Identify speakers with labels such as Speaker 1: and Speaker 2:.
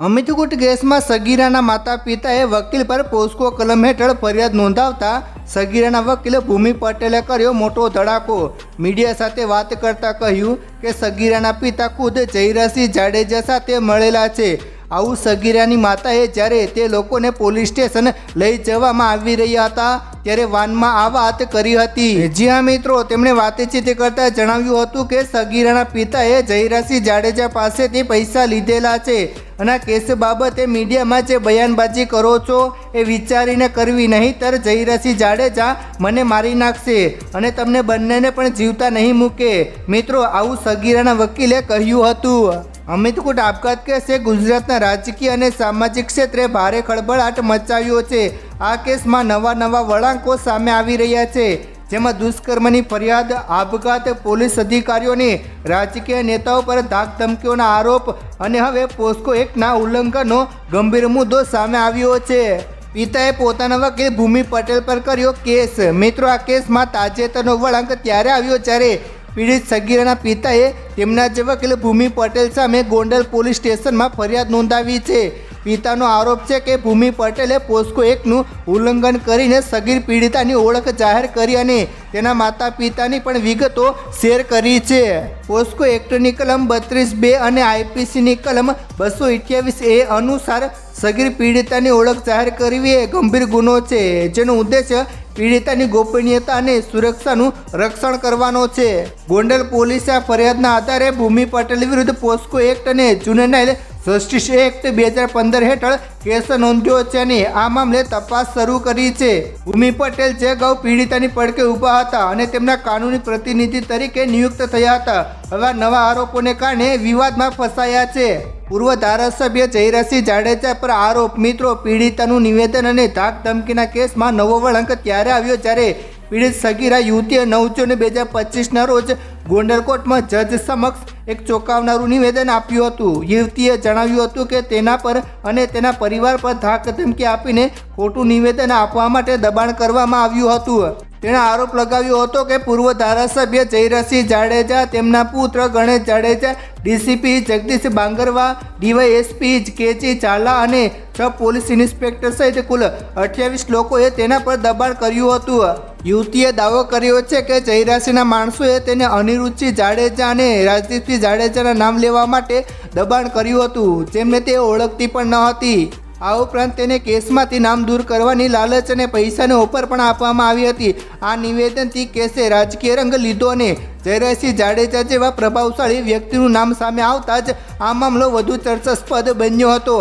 Speaker 1: અમિતકુટ કેસમાં સગીરાના માતા પિતાએ વકીલ પર પોસ્કો કલમ હેઠળ ફરિયાદ નોંધાવતા સગીરાના વકીલ ભૂમિ પટેલે કર્યો મોટો ધડાકો. મીડિયા સાથે વાત કરતા કહ્યું કે સગીરાના પિતા ખુદ જયરાસિંહ જાડેજા સાથે મળેલા છે. આવું સગીરાની માતાએ જ્યારે તે લોકોને પોલીસ સ્ટેશન લઈ જવામાં આવી રહ્યા હતા, ત્યારે વાનમાં આ વાત કરી હતી. જી હા મિત્રો, તેમણે વાતચીત કરતા જણાવ્યું હતું કે સગીરાના પિતાએ જયરાસિંહ જાડેજા પાસેથી પૈસા લીધેલા છે અને કેસ બાબતે મીડિયામાં જે બયાનબાજી કરો છો એ વિચારીને કરવી નહીંતર જયરાસિંહ જાડેજા મને મારી નાખશે અને તમને બંનેને પણ જીવતા નહીં મૂકે. મિત્રો, આવું સગીરાના વકીલે કહ્યું હતું. અમિતકુટ આપઘાત કેસે ગુજરાતના રાજકીય અને સામાજિક ક્ષેત્રે ભારે ખળભળાટ મચાવ્યો છે. આ કેસમાં નવા નવા વળાંકો સામે આવી રહ્યા છે. જેમાં દુષ્કર્મની ફરિયાદ, આપઘાત, પોલીસ અધિકારીઓની રાજકીય નેતાઓ પર ધાકધમકીઓના આરોપ અને હવે પોસ્કો એકના ઉલ્લંઘનનો ગંભીર મુદ્દો સામે આવ્યો છે. પિતાએ પોતાના વકીલ ભૂમિ પટેલ પર કર્યો કેસ. મિત્રો, આ કેસમાં તાજેતરનો વળાંક ત્યારે આવ્યો જ્યારે પીડિત સગીરાના પિતાએ તેમના જ વકીલ ભૂમિ પટેલ સામે ગોંડલ પોલીસ સ્ટેશનમાં ફરિયાદ નોંધાવી છે. પિતાનો આરોપ છે કે ભૂમિ પટેલે પોસ્કો એકનું ઉલ્લંઘન કરીને સગીર પીડિતાની ઓળખ જાહેર કરી અને તેના માતા પિતાની પણ વિગતો શેર કરી છે. પોસ્કો એક્ટની કલમ બત્રીસ બે અને આઈપીસીની કલમ બસો અઠ્યાવીસ એ અનુસાર સગીર પીડિતાની ઓળખ જાહેર કરવી એ ગંભીર ગુનો છે, જેનો ઉદ્દેશ્ય પીડિતાની ગોપનીયતા અને સુરક્ષાનું રક્ષણ કરવાનો છે. ગોંડલ પોલીસે ફરિયાદના આધારે ભૂમિ પટેલ વિરુદ્ધ પોસ્કો એક્ટ અને જુનેનાઇલ જસ્ટિસ એક્ટ બે હજાર પંદર હેઠળ કેસ નોંધ્યો છે અને આ મામલે તપાસ શરૂ કરી છે. ભૂમિ પટેલ જે અગાઉ પીડિતાની પડકે ઊભા હતા અને તેમના કાનૂની પ્રતિનિધિ તરીકે નિયુક્ત થયા હતા. હવે નવા આરોપોને કારણે વિવાદમાં ફસાયા છે. પૂર્વ ધારાસભ્ય જયરાસિંહ જાડેજા પર આરોપ, મિત્રો, પીડિતાનું નિવેદન અને ધાક ધમકીના કેસમાં નવો વળંક ત્યારે આવ્યો જ્યારે પીડિત સગીરા યુવતીએ નવ જૂન બે હજાર પચીસના રોજ ગોંડરકોટમાં જજ સમક્ષ એક ચોંકાવનારું નિવેદન આપ્યું હતું. યુવતીએ જણાવ્યું હતું કે તેના પર અને તેના પરિવાર પર ધાક ધમકી આપીને ખોટું નિવેદન આપવા માટે દબાણ કરવામાં આવ્યું હતું. તેણે આરોપ લગાવ્યો હતો કે પૂર્વ ધારાસભ્ય જયરસિંહ જાડેજા, તેમના પુત્ર Ganesh Jadeja, DCP Jagdish Bangarva, DYSP KG Zala અને છ પોલીસ ઇન્સ્પેક્ટર સહિત કુલ અઠ્યાવીસ લોકોએ તેના પર દબાણ કર્યું હતું. યુવતીએ દાવો કર્યો છે કે જયરાસિંહના માણસોએ તેને અનિરુચિ જાડેજા અને રાજદીપસિંહ જાડેજાના નામ લેવા માટે દબાણ કર્યું હતું, જેમને તે ઓળખતી પણ ન હતી. આ ઉપરાંત તેને કેસમાંથી નામ દૂર કરવાની લાલચ અને પૈસાની ઓફર પણ આપવામાં આવી હતી. આ નિવેદનથી કેસે રાજકીય રંગ લીધો અને જયરાજસિંહ જાડેજા જેવા પ્રભાવશાળી વ્યક્તિનું નામ સામે આવતા જ આ મામલો વધુ ચર્ચાસ્પદ બન્યો હતો.